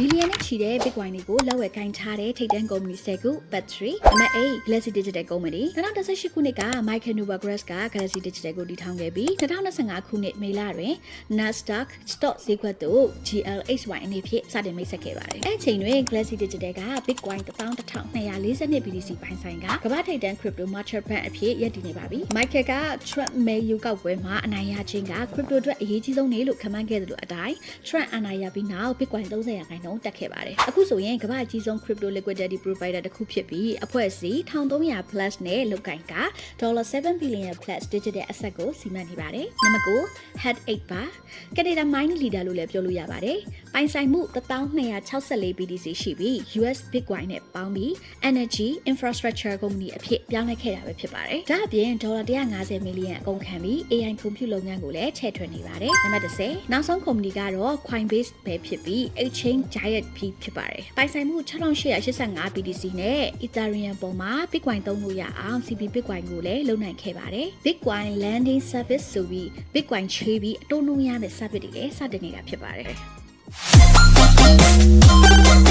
ဘီလီယံနဲ့ချီတဲ့ Bitcoin တွေကိုလက်ဝယ်ကင်ထားတဲ့ထိပ်တန်းကုမ္ပဏီ10ခု Bat3 အမှတ် A Galaxy Digital ကုမ္ပဏီ2018ခုနှစ်က Michael Novogratz က Galaxy Digital ကိုတည်ထောင်ခဲ့ပြီး2025ခုနှစ်မေလတွင် Nasdaq Stock ဈေးကွက်သို့ GLHY အနေဖြင့်စတင်မိတ်ဆက်ခဲ့ပါတယ်။အဲ့ဒီအချိန်တွင် Galaxy Digital က Bitcoin 11242BTC ပိုင်းဆိုင်ကကမ္ဘာထိပ်တန်း crypto market bank အဖြစ်ရည်တည်နေပါပြီ။ Michael က Trump မဲယူကောက်ပွဲမှာအနိုင်ရခြင်းက crypto အတွက်အရေးကြီးဆုံးနေလို့ခန့်မှန်းခဲ့တယ်လို့အတိုင်း Trump အနိုင်ရပြီးနောက် Bitcoin 30ရာခိုင်နှုန်းတက်ခဲ့ပါတယ်။အခုဆိုရင်ကမ္ဘာအကြီးဆုံး crypto liquidity provider တစ်ခုဖြစ်ပြီးအဖွဲ့အစည်း1300 plus နဲ့လုတ်ကင်က $7 billion plus digital asset ကိုစီမံနေပါတယ်။နံပါတ်9 Head 8ပါ။ Canada Mine Leader လို့လည်းပြောလို့ရပါတယ်။ပိုင်ဆိုင်မှု1264 BTC ရှိပြီး US Bitcoin နဲ့ပေါင်းပြီး Energy Infrastructure ကုမ္ပဏီအဖြစ်ပြောင်းလဲခဲ့တာပဲဖြစ်ပါတယ်။ဒါအပြင်ဒေါ်လာ150 million အကုန်ခံပြီး AI compute လုပ်ငန်းကိုလည်းချဲ့ထွင်နေပါတယ်။နံပါတ်10နောက်ဆုံးကုမ္ပဏီကတော့ Coinbase ပဲဖြစ်ပြီး Exchange Giant ဖြစ်ဖြစ်ပါတယ်။ပိုင်ဆိုင်မှု6885 BTC နဲ့ Ethereum ပေါ်မှာ Bitcoin သုံးလို့ရအောင် CP Bitcoin ကိုလည်းလုံနိုင်ခဲ့ပါတယ်။ Bitcoin Landing Service ဆိုပြီး Bitcoin ချေးပြီးအတိုးနှုန်းရတဲ့ service တွေလည်းစတင်နေတာဖြစ်ပါတယ်။